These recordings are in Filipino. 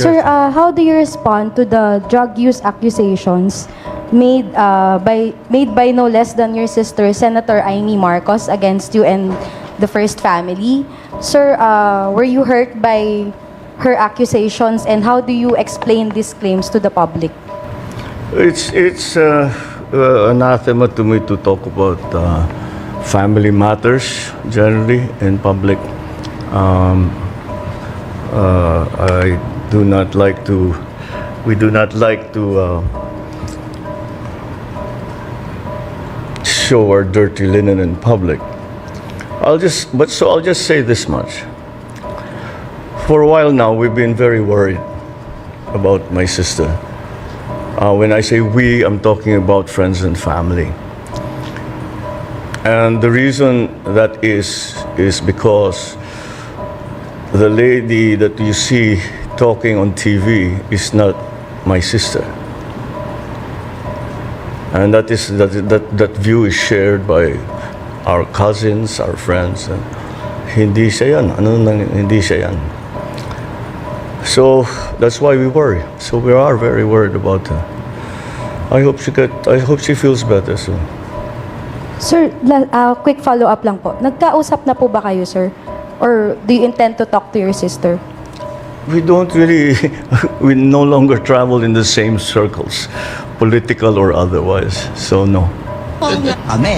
Sir, uh, how do you respond to the drug use accusations made uh, by made by no less than your sister, Senator Amy Marcos, against you and the First Family? Sir, uh, were you hurt by her accusations, and how do you explain these claims to the public? It's it's uh, uh, anathema to me to talk about uh, family matters generally in public. Um, uh, I do not like to. We do not like to uh, show our dirty linen in public. I'll just, but so I'll just say this much. For a while now, we've been very worried about my sister. Uh, when I say we, I'm talking about friends and family. And the reason that is, is because the lady that you see talking on TV is not my sister. And that is that that, that view is shared by our cousins, our friends. And hindi siya yan. Ano nang hindi siya yan. So that's why we worry. So we are very worried about her. I hope she get. I hope she feels better soon. Sir, uh, quick follow-up lang po. Nagkausap na po ba kayo, sir? Or do you intend to talk to your sister? We don't really. We no longer travel in the same circles, political or otherwise. So no. Kami.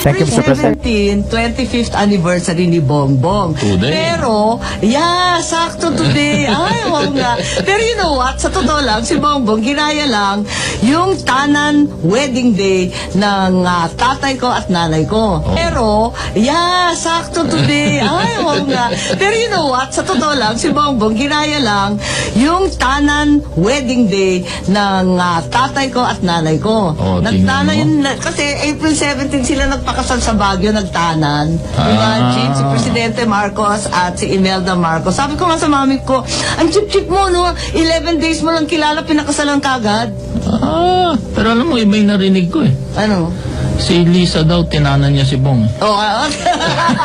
Thank you, Mr. 17, 25th anniversary ni Bongbong. Today. Pero, yeah, sakto today. Ay, oo nga. Pero you know what? Sa totoo lang, si Bongbong, ginaya lang yung tanan wedding day ng ah, tatay ko at nanay ko. Pero, yeah, sakto today. Ay, oo nga. Pero you know what? Sa totoo lang, si Bongbong, ginaya lang yung tanan wedding day ng ah, tatay ko at nanay ko. Oh, tingnan yun na- kasi April 17 sila nagpakasal sa Baguio, nagtanan. Ah. Imagine, si Presidente Marcos at si Imelda Marcos. Sabi ko nga sa mami ko, ang chip-chip mo, no? 11 days mo lang kilala, pinakasalan kagad. Ah, pero alam mo, iba yung narinig ko eh. Ano? Si Lisa daw, tinanan niya si Bong. Oo, oh,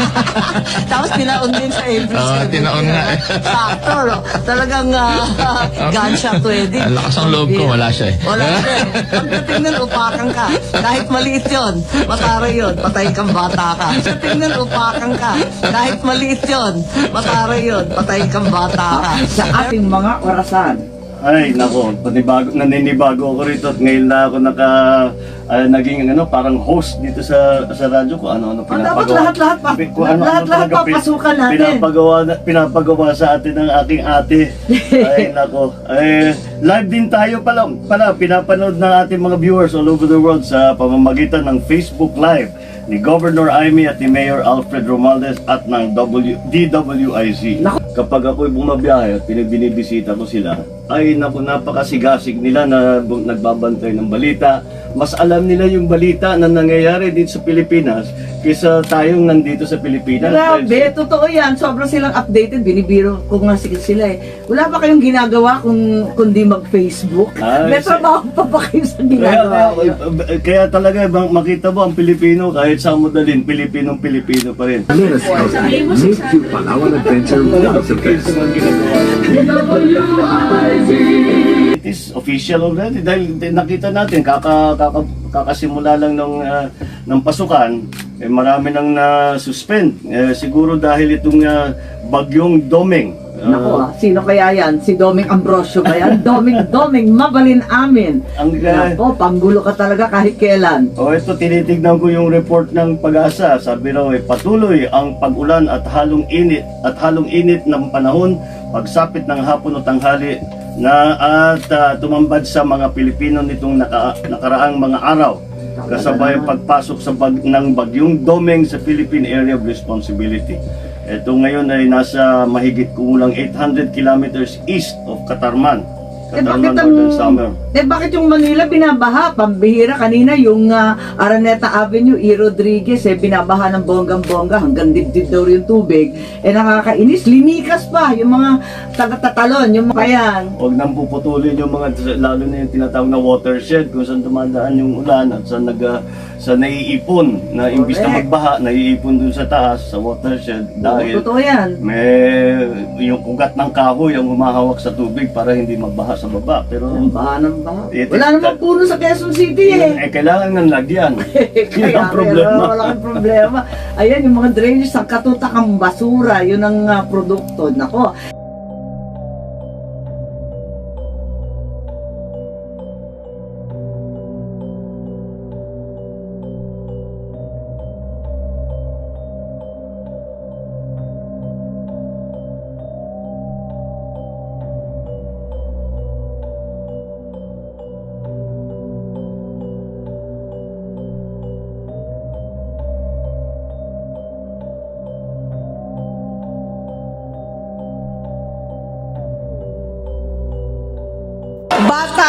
Tapos tinaon din sa April Oo, 17. tinaon nga. Sakto, no? Talagang uh, gunshot wedding. Ang lakas ng loob ko, wala siya eh. Wala siya eh. Pagdating nun, upakan ka. Kahit maliit yun, matara yun, patay kang bata ka. Pagdating nun, upakan ka. Kahit maliit yun, matara yun, patay kang bata ka. sa ating mga orasan. Ay, nako, panibago, naninibago ako rito at ngayon na ako naka, ah, naging ano, parang host dito sa sa radyo ko. Ano, ano, Oh, dapat lahat-lahat pa- kung ano, ano lahat-lahat papasukan natin. Pinapagawa, na- pinapagawa sa atin ng aking ate. Ay, nako. Ay, live din tayo pala, pala, pinapanood ng ating mga viewers all over the world sa pamamagitan ng Facebook Live ni Governor Amy at ni Mayor Alfred Romualdez at ng w, DWIZ. Nako. Kapag ako'y bumabiyahe at pinibinibisita ko sila, ay naku, napakasigasig nila na nagbabantay ng balita. Mas alam nila yung balita na nangyayari dito sa Pilipinas kaysa tayong nandito sa Pilipinas. Grabe, totoo yan. Sobrang silang updated. Binibiro ko nga sila eh. Wala pa kayong ginagawa kung kundi mag-Facebook? Ay, May trabaho pa ba kayo sa Kaya, ginagawa kaya, niyo? kaya talaga bang makita mo ang Pilipino kahit sa mo dalhin, Pilipinong Pilipino pa rin. Make you Palawan Adventure once the best. It is official already dahil nakita natin kaka, kaka, kakasimula lang ng ah, ng pasukan eh, marami nang na-suspend eh, siguro dahil itong ah, bagyong Domeng Ah, Naku ah, sino kaya yan? Si Doming Ambrosio ba yan? Doming, Doming, mabalin amin. ang ah, Nako, panggulo ka talaga kahit kailan. Oh, ito tinitignan ko yung report ng pag-asa. Sabi raw eh, patuloy ang pag-ulan at halong init at halong init ng panahon pagsapit ng hapon o tanghali na at ah, tumambad sa mga Pilipino nitong naka, nakaraang mga araw kasabay ang pagpasok sa bag, ng bagyong Domeng sa Philippine Area of Responsibility. Ito ngayon ay nasa mahigit kumulang 800 kilometers east of Katarman Eh bakit ang Summer. Eh bakit yung Manila binabaha? Pambihira kanina yung ah, Araneta Avenue, E. Rodriguez eh binabaha ng bonggang-bongga hanggang dibdib daw yung tubig. Eh nakakainis, linikas pa yung mga taga-tatalon, yung mga yan. Huwag nang puputulin yung mga, lalo na yung tinatawag na watershed, kung saan dumadaan yung ulan at saan nag, sa naiipon, na imbis na Correct. magbaha, naiipon dun sa taas, sa watershed, dahil Totoo yan. may yung ugat ng kahoy ang humahawak sa tubig para hindi magbaha sa baba. Pero Ang baha ng baha. Eh, Wala namang puno sa Quezon City eh. eh, kailangan ng lagyan. Yun ang problema. meron, wala kang problema. Ayan, yung mga drainage, ang katutakang basura, yun ang ah, produkto. Nako,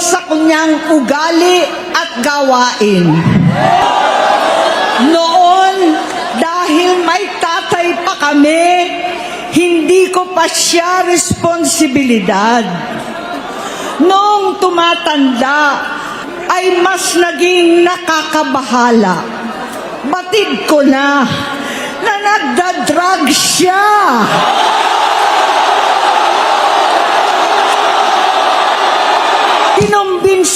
sa kanyang ugali at gawain. Noon, dahil may tatay pa kami, hindi ko pa siya responsibilidad. Noong tumatanda, ay mas naging nakakabahala. Batid ko na na nagda-drug siya.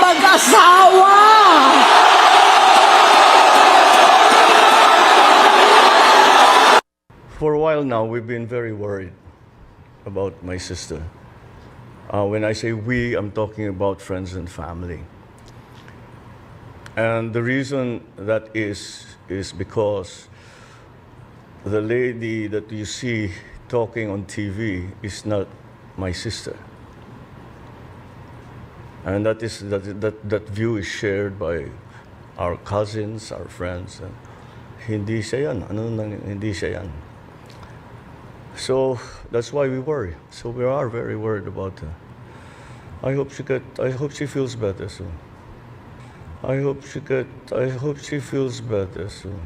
Mag-asawa. For a while now, we've been very worried about my sister. Uh, when I say we, I'm talking about friends and family. And the reason that is, is because the lady that you see talking on TV is not my sister. And that, is, that, that, that view is shared by our cousins, our friends. And hindi siya yan. Ano nang hindi siya yan? So that's why we worry. So we are very worried about her. I hope she get. I hope she feels better soon. I hope she get. I hope she feels better soon.